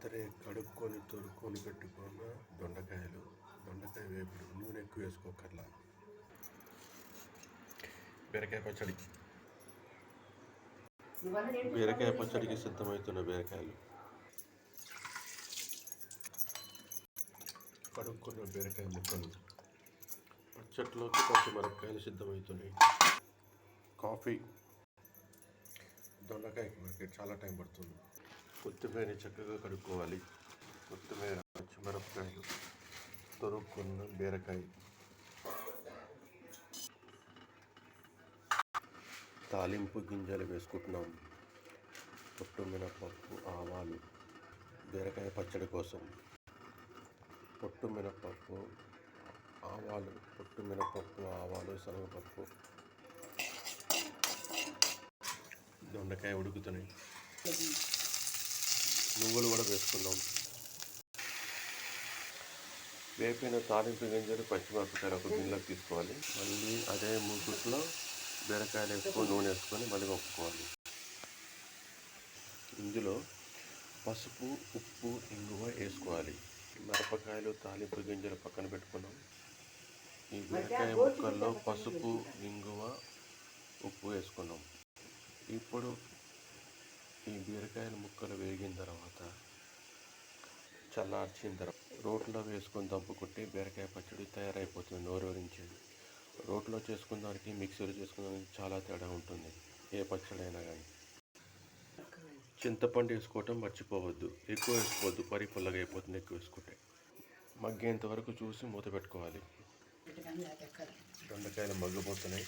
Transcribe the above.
రాత్రి కడుక్కొని తొరుక్కొని పెట్టుకున్న దొండకాయలు దొండకాయ వేపుడు నూనె ఎక్కువ వేసుకోకర్లా. బీరకాయ పచ్చడి. బీరకాయ పచ్చడికి సిద్ధమవుతున్న బీరకాయలు. కడుక్కున్న బీరకాయ ముక్కలు. పచ్చట్లోకి పచ్చిమిరపకాయలు సిద్ధమవుతున్నాయి. కాఫీ. దొండకాయకి మనకి చాలా టైం పడుతుంది. కొత్తిమీర చక్కగా కడుక్కోవాలి. కొత్తిమీర పచ్చిమిరపకాయలు తొరుక్కున్న బీరకాయ. తాలింపు గింజలు వేసుకుంటున్నాం. పొట్టు మినపప్పు ఆవాలు బీరకాయ పచ్చడి కోసం. పొట్టు మినపప్పు ఆవాలు పొట్టు మినపప్పు ఆవాలు శనగపప్పు. దొండకాయ ఉడుకుతున్నాయి. నువ్వులు కూడా వేసుకున్నాం వేపిన తాలింపు గింజలు పచ్చిమిరపకాయలు ఒక గిన్నెలోకి తీసుకోవాలి. మళ్ళీ అదే మూకుట్లో బీరకాయలు వేసుకొని నూనె వేసుకొని మళ్ళీ ఒప్పుకోవాలి. ఇందులో పసుపు ఉప్పు ఇంగువ వేసుకోవాలి. మిరపకాయలు తాలింపు గింజలు పక్కన పెట్టుకున్నాం. ఈ బీరకాయ ముక్కల్లో పసుపు ఇంగువ ఉప్పు వేసుకున్నాం. ఇప్పుడు ఈ బీరకాయల ముక్కలు వేగిన తర్వాత చల్లార్చిన తర్వాత రోట్లో వేసుకొని దంపుకుంటే బీరకాయ పచ్చడి తయారైపోతుంది నోరూరించేది రోట్లో చేసుకున్న దానికి మిక్సీలో చేసుకున్న దానికి చాలా తేడా ఉంటుంది ఏ పచ్చడి అయినా కానీ చింతపండు వేసుకోవటం మర్చిపోవద్దు ఎక్కువ వేసుకోవద్దు పరి పుల్లగా అయిపోతుంది ఎక్కువ వేసుకుంటే. మగ్గేంత వరకు చూసి మూత పెట్టుకోవాలి. దొండకాయలు మగ్గిపోతున్నాయి.